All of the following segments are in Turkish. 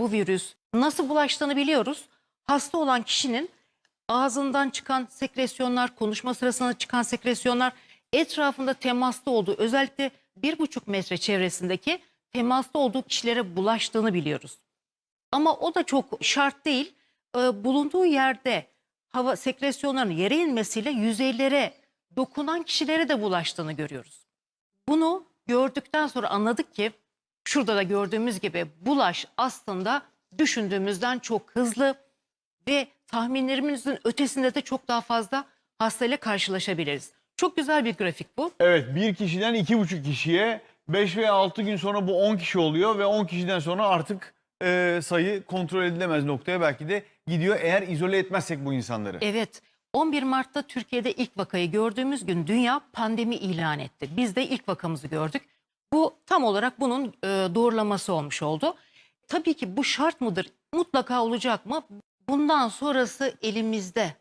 bu virüs nasıl bulaştığını biliyoruz. Hasta olan kişinin ağzından çıkan sekresyonlar, konuşma sırasında çıkan sekresyonlar, etrafında temasta olduğu, özellikle bir buçuk metre çevresindeki temasta olduğu kişilere bulaştığını biliyoruz. Ama o da çok şart değil. Ee, bulunduğu yerde hava sekresyonlarının yere inmesiyle yüzeylere dokunan kişilere de bulaştığını görüyoruz. Bunu gördükten sonra anladık ki şurada da gördüğümüz gibi bulaş aslında düşündüğümüzden çok hızlı ve tahminlerimizin ötesinde de çok daha fazla hastayla karşılaşabiliriz. Çok güzel bir grafik bu. Evet bir kişiden iki buçuk kişiye 5 veya 6 gün sonra bu 10 kişi oluyor ve 10 kişiden sonra artık e, sayı kontrol edilemez noktaya belki de gidiyor eğer izole etmezsek bu insanları. Evet 11 Mart'ta Türkiye'de ilk vakayı gördüğümüz gün dünya pandemi ilan etti. Biz de ilk vakamızı gördük. Bu tam olarak bunun e, doğrulaması olmuş oldu. Tabii ki bu şart mıdır? Mutlaka olacak mı? Bundan sonrası elimizde.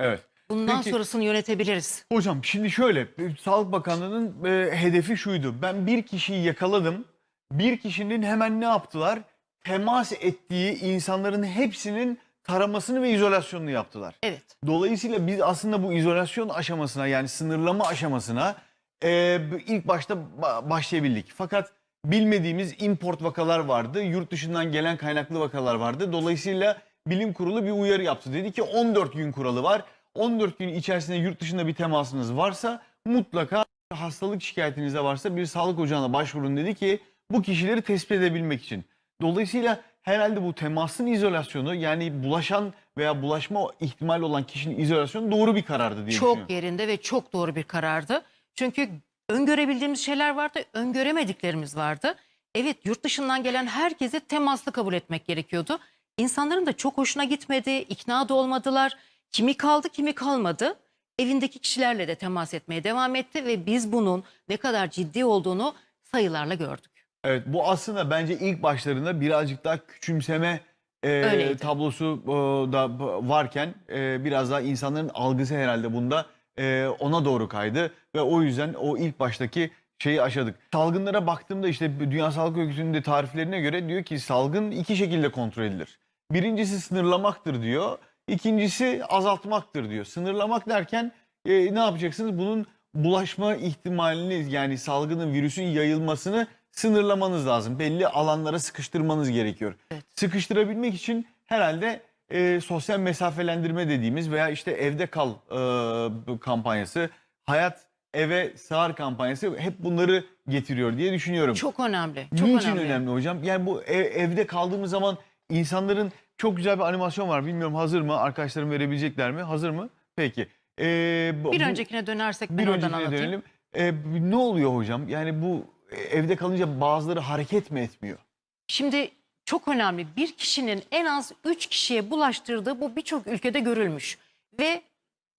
Evet. Bundan Peki- sonrasını yönetebiliriz. Hocam şimdi şöyle e, Sağlık Bakanlığı'nın e, hedefi şuydu. Ben bir kişiyi yakaladım. Bir kişinin hemen ne yaptılar? Temas ettiği insanların hepsinin taramasını ve izolasyonunu yaptılar. Evet. Dolayısıyla biz aslında bu izolasyon aşamasına yani sınırlama aşamasına e, ilk başta ba- başlayabildik. Fakat bilmediğimiz import vakalar vardı. Yurt dışından gelen kaynaklı vakalar vardı. Dolayısıyla bilim kurulu bir uyarı yaptı. Dedi ki 14 gün kuralı var. 14 gün içerisinde yurt dışında bir temasınız varsa mutlaka hastalık şikayetiniz de varsa bir sağlık ocağına başvurun dedi ki bu kişileri tespit edebilmek için. Dolayısıyla herhalde bu temasın izolasyonu yani bulaşan veya bulaşma ihtimali olan kişinin izolasyonu doğru bir karardı diye düşünüyorum. Çok yerinde ve çok doğru bir karardı. Çünkü öngörebildiğimiz şeyler vardı, öngöremediklerimiz vardı. Evet yurt dışından gelen herkese temaslı kabul etmek gerekiyordu. İnsanların da çok hoşuna gitmedi, ikna da olmadılar. Kimi kaldı, kimi kalmadı. Evindeki kişilerle de temas etmeye devam etti ve biz bunun ne kadar ciddi olduğunu sayılarla gördük. Evet bu aslında bence ilk başlarında birazcık daha küçümseme e, Öyleydi. tablosu e, da varken e, biraz daha insanların algısı herhalde bunda e, ona doğru kaydı ve o yüzden o ilk baştaki şeyi aşadık. Salgınlara baktığımda işte Dünya Sağlık Örgütü'nün de tariflerine göre diyor ki salgın iki şekilde kontrol edilir. Birincisi sınırlamaktır diyor. İkincisi azaltmaktır diyor. Sınırlamak derken e, ne yapacaksınız? Bunun bulaşma ihtimalini yani salgının virüsün yayılmasını sınırlamanız lazım. Belli alanlara sıkıştırmanız gerekiyor. Evet. Sıkıştırabilmek için herhalde e, sosyal mesafelendirme dediğimiz veya işte evde kal e, kampanyası, hayat eve sığar kampanyası hep bunları getiriyor diye düşünüyorum. Çok önemli. Çok Niçin önemli. önemli. hocam? Yani bu ev- evde kaldığımız zaman insanların çok güzel bir animasyon var. Bilmiyorum hazır mı? Arkadaşlarım verebilecekler mi? Hazır mı? Peki. Ee, bu- Bir öncekine dönersek ben bir oradan öncekine anlatayım. dönelim. Ee, ne oluyor hocam? Yani bu evde kalınca bazıları hareket mi etmiyor? Şimdi çok önemli bir kişinin en az 3 kişiye bulaştırdığı bu birçok ülkede görülmüş. Ve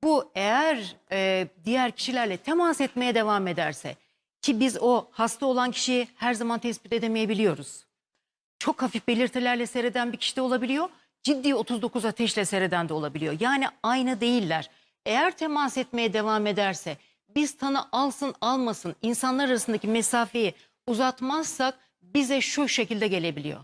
bu eğer e, diğer kişilerle temas etmeye devam ederse ki biz o hasta olan kişiyi her zaman tespit edemeyebiliyoruz. Çok hafif belirtilerle seyreden bir kişi de olabiliyor. Ciddi 39 ateşle seyreden de olabiliyor. Yani aynı değiller. Eğer temas etmeye devam ederse biz tanı alsın almasın insanlar arasındaki mesafeyi uzatmazsak bize şu şekilde gelebiliyor.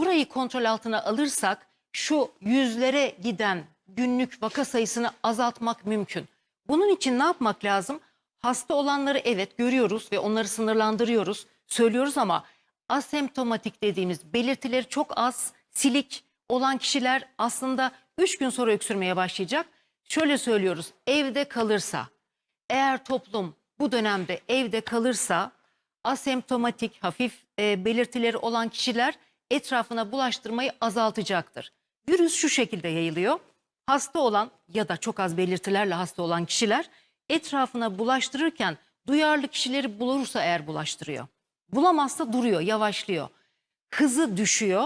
Burayı kontrol altına alırsak şu yüzlere giden günlük vaka sayısını azaltmak mümkün. Bunun için ne yapmak lazım? Hasta olanları evet görüyoruz ve onları sınırlandırıyoruz, söylüyoruz ama asemptomatik dediğimiz belirtileri çok az, silik olan kişiler aslında 3 gün sonra öksürmeye başlayacak. Şöyle söylüyoruz, evde kalırsa, eğer toplum bu dönemde evde kalırsa asemptomatik hafif e, belirtileri olan kişiler etrafına bulaştırmayı azaltacaktır. Virüs şu şekilde yayılıyor. Hasta olan ya da çok az belirtilerle hasta olan kişiler etrafına bulaştırırken duyarlı kişileri bulursa eğer bulaştırıyor. Bulamazsa duruyor, yavaşlıyor. Hızı düşüyor.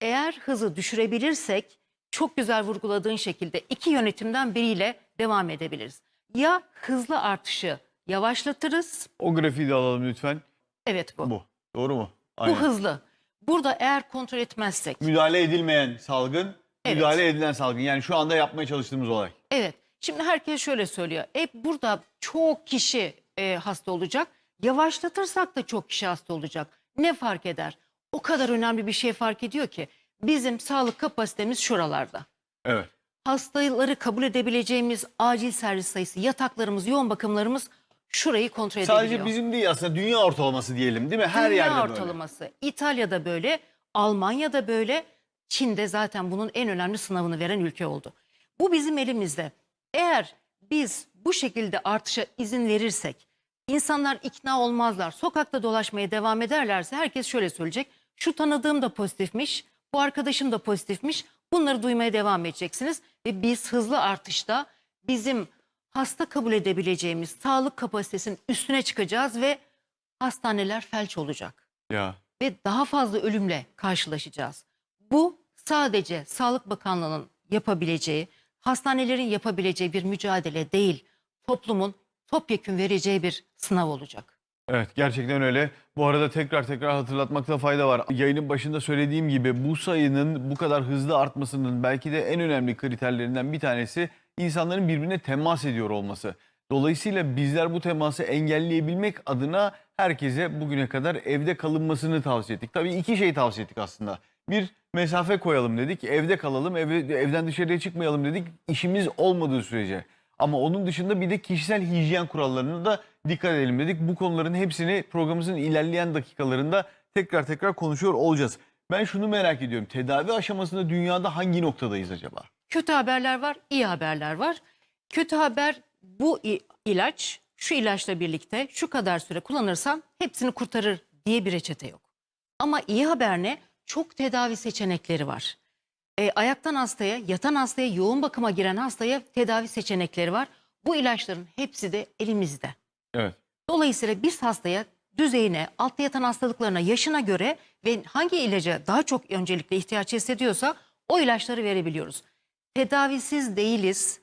Eğer hızı düşürebilirsek çok güzel vurguladığın şekilde iki yönetimden biriyle devam edebiliriz. Ya hızlı artışı yavaşlatırız. O grafiği de alalım lütfen. Evet bu. Bu, Bu. Doğru mu? Aynen. hızlı. Burada eğer kontrol etmezsek. Müdahale edilmeyen salgın, Evet. müdahale edilen salgın. Yani şu anda yapmaya çalıştığımız olay. Evet. Şimdi herkes şöyle söylüyor. E burada çok kişi e, hasta olacak. Yavaşlatırsak da çok kişi hasta olacak. Ne fark eder? o kadar önemli bir şey fark ediyor ki bizim sağlık kapasitemiz şuralarda. Evet. Hastaları kabul edebileceğimiz acil servis sayısı, yataklarımız, yoğun bakımlarımız şurayı kontrol edebiliyor. Sadece bizim değil aslında dünya ortalaması diyelim değil mi? Her Dünya yerde böyle. ortalaması. İtalya'da böyle, Almanya'da böyle, Çin'de zaten bunun en önemli sınavını veren ülke oldu. Bu bizim elimizde. Eğer biz bu şekilde artışa izin verirsek, insanlar ikna olmazlar, sokakta dolaşmaya devam ederlerse herkes şöyle söyleyecek. Şu tanıdığım da pozitifmiş, bu arkadaşım da pozitifmiş. Bunları duymaya devam edeceksiniz ve biz hızlı artışta bizim hasta kabul edebileceğimiz sağlık kapasitesinin üstüne çıkacağız ve hastaneler felç olacak Ya. ve daha fazla ölümle karşılaşacağız. Bu sadece Sağlık Bakanlığı'nın yapabileceği, hastanelerin yapabileceği bir mücadele değil, toplumun topyekün vereceği bir sınav olacak. Evet gerçekten öyle. Bu arada tekrar tekrar hatırlatmakta fayda var. Yayının başında söylediğim gibi bu sayının bu kadar hızlı artmasının belki de en önemli kriterlerinden bir tanesi insanların birbirine temas ediyor olması. Dolayısıyla bizler bu teması engelleyebilmek adına herkese bugüne kadar evde kalınmasını tavsiye ettik. Tabii iki şey tavsiye ettik aslında. Bir mesafe koyalım dedik, evde kalalım, ev, evden dışarıya çıkmayalım dedik işimiz olmadığı sürece. Ama onun dışında bir de kişisel hijyen kurallarına da dikkat edelim dedik. Bu konuların hepsini programımızın ilerleyen dakikalarında tekrar tekrar konuşuyor olacağız. Ben şunu merak ediyorum. Tedavi aşamasında dünyada hangi noktadayız acaba? Kötü haberler var, iyi haberler var. Kötü haber bu ilaç şu ilaçla birlikte şu kadar süre kullanırsam hepsini kurtarır diye bir reçete yok. Ama iyi haber ne? Çok tedavi seçenekleri var. E, ayaktan hastaya, yatan hastaya, yoğun bakıma giren hastaya tedavi seçenekleri var. Bu ilaçların hepsi de elimizde. Evet. Dolayısıyla biz hastaya düzeyine, altta yatan hastalıklarına, yaşına göre ve hangi ilaca daha çok öncelikle ihtiyaç hissediyorsa o ilaçları verebiliyoruz. Tedavisiz değiliz,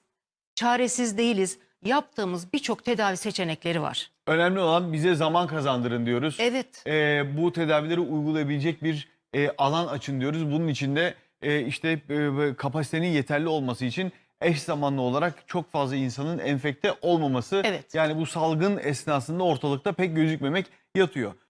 çaresiz değiliz. Yaptığımız birçok tedavi seçenekleri var. Önemli olan bize zaman kazandırın diyoruz. Evet. Ee, bu tedavileri uygulayabilecek bir e, alan açın diyoruz. Bunun için de e, işte e, kapasitenin yeterli olması için eş zamanlı olarak çok fazla insanın enfekte olmaması. Evet. Yani bu salgın esnasında ortalıkta pek gözükmemek yatıyor.